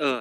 เออ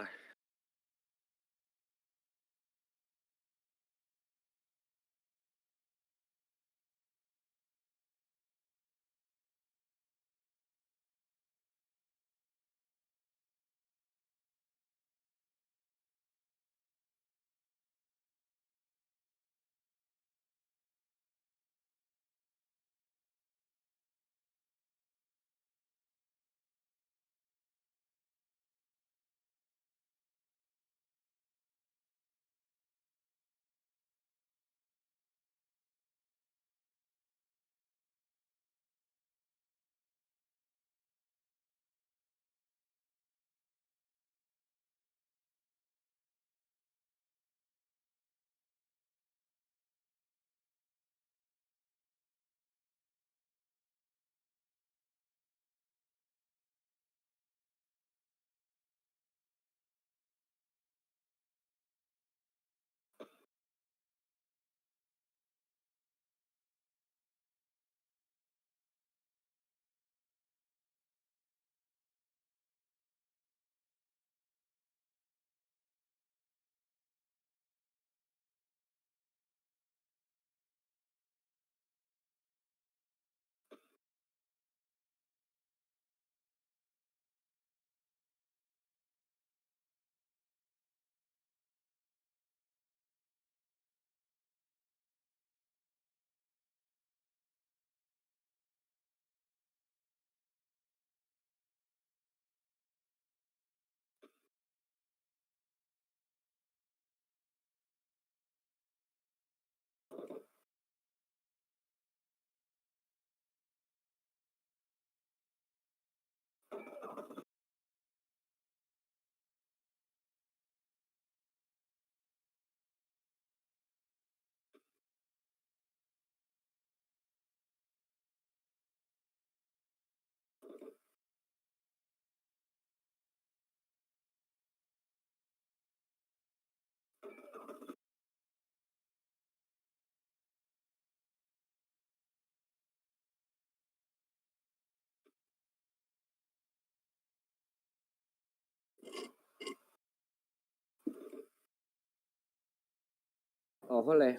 เท่าไหร่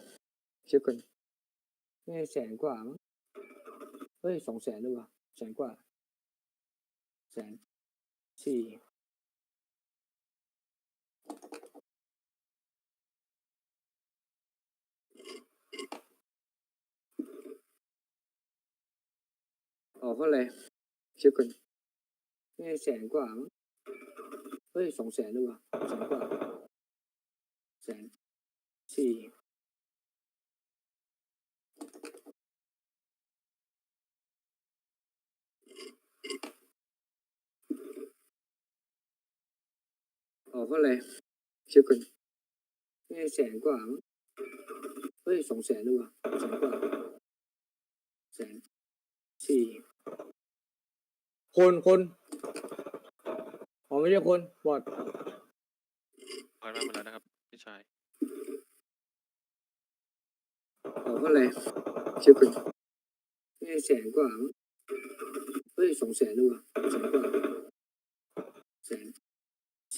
เช็คก่อนไม่แสนกว่ามั้งเฮ้ยสองแสนด้วยวะแสนกว่า แสนสี่ออกเท่าไหร่เช็คก่อนไม่แสนกว่ามั้งเฮ้ยสองแสนด้วยวะแสนกว่า แสนสี่ เท่าไหร่เช็คก่อนไม่แสนกว่ามั้งเฮ้ยสองแสนด้วยวะแสนกว่าแสนสี่คนคนอ๋อไม่ใช่คนบอดปล่อยมาหมดแล้วนะครับพี่ชายออกเท่าไหร่เช็คก่อนไม่แสนกว่ามั้งเฮ้ยสองแสนด้วยวะแสนกว่าแสน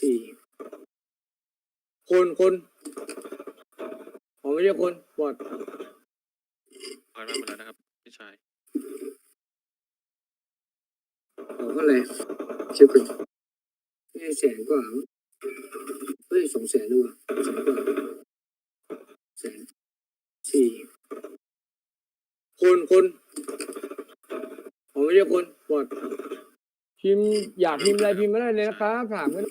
สี่ คนคนอ๋อไม่ใช่คนบอดปล่อยมาหมดแล้วนะครับพี่ชายออกเท่าไหร่เช็คก่อนไม่แสนกว่ามั้งเฮ้ยสองแสนด้วยวะแสนกว่าแสนสี่คนคนอ๋อไม่ใช่คนบอดพิมพ์อยากพิมพ์อะไรพิมพ์ไม่ได้เลยนะครับถามกัน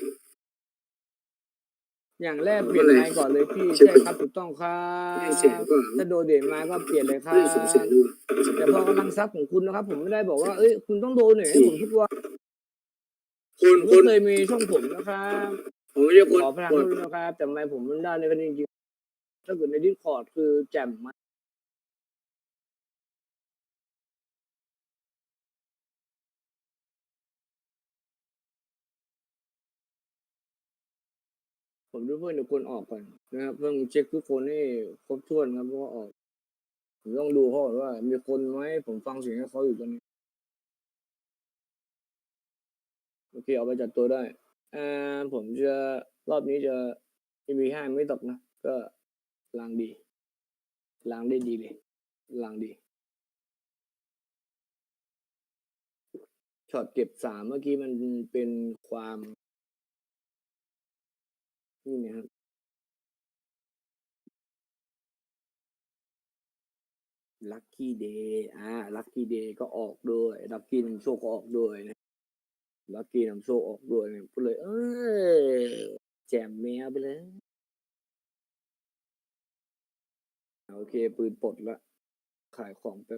อย่างแรกเปลี่ยนไลน์ก่อนเลยพี่ใช่ครับถูกต้องครับถ้าโดเด่นมาก็เปลี่ยนเลยครับแต่พอกำลังซับของคุณนะครับ ผมไม่ได้บอกว่าเอ้ยคุณต้องโดนหน่อยให้ผมทุกวันคุณคุณเคยมีช่องผมนะครับผมไม่ใช่คนขอพลังด้วยนะครับแต่ทำไมผมมันได้ในกันจริงๆถ้าเกิดในดิสคอร์ดคือแจ่มมาก ผมดูเพื่อนทุกคนออกก่อนนะครับเพื่อนเช็คทุกคนให้ครบถ้วนครับเพราะว่าออกผมต้องดูเขาก่อนว่า มีคนไหมผมฟังเสียงเขาอยู่ตอนนี้โอเคเอาไปจัดตัวได้อ่อผมจะรอบนี้จะมีห้าไม่ตกนะ ก็ลางดีลางได้ดีเลยลางดีช็อตเก็บสามเมื่อกี้มันเป็นความ นี่นะครับลัคกี้เดย์อ่าลัคกี้เดย์ก็ออกด้วยลัคกี้นำโชคก็ออกด้วยนะลัคกี้นำโชคออกด้วยเนี่ยพูดเลย เออแจมแมวไปเลยโอเค ปืนปลดละขายของแป๊บ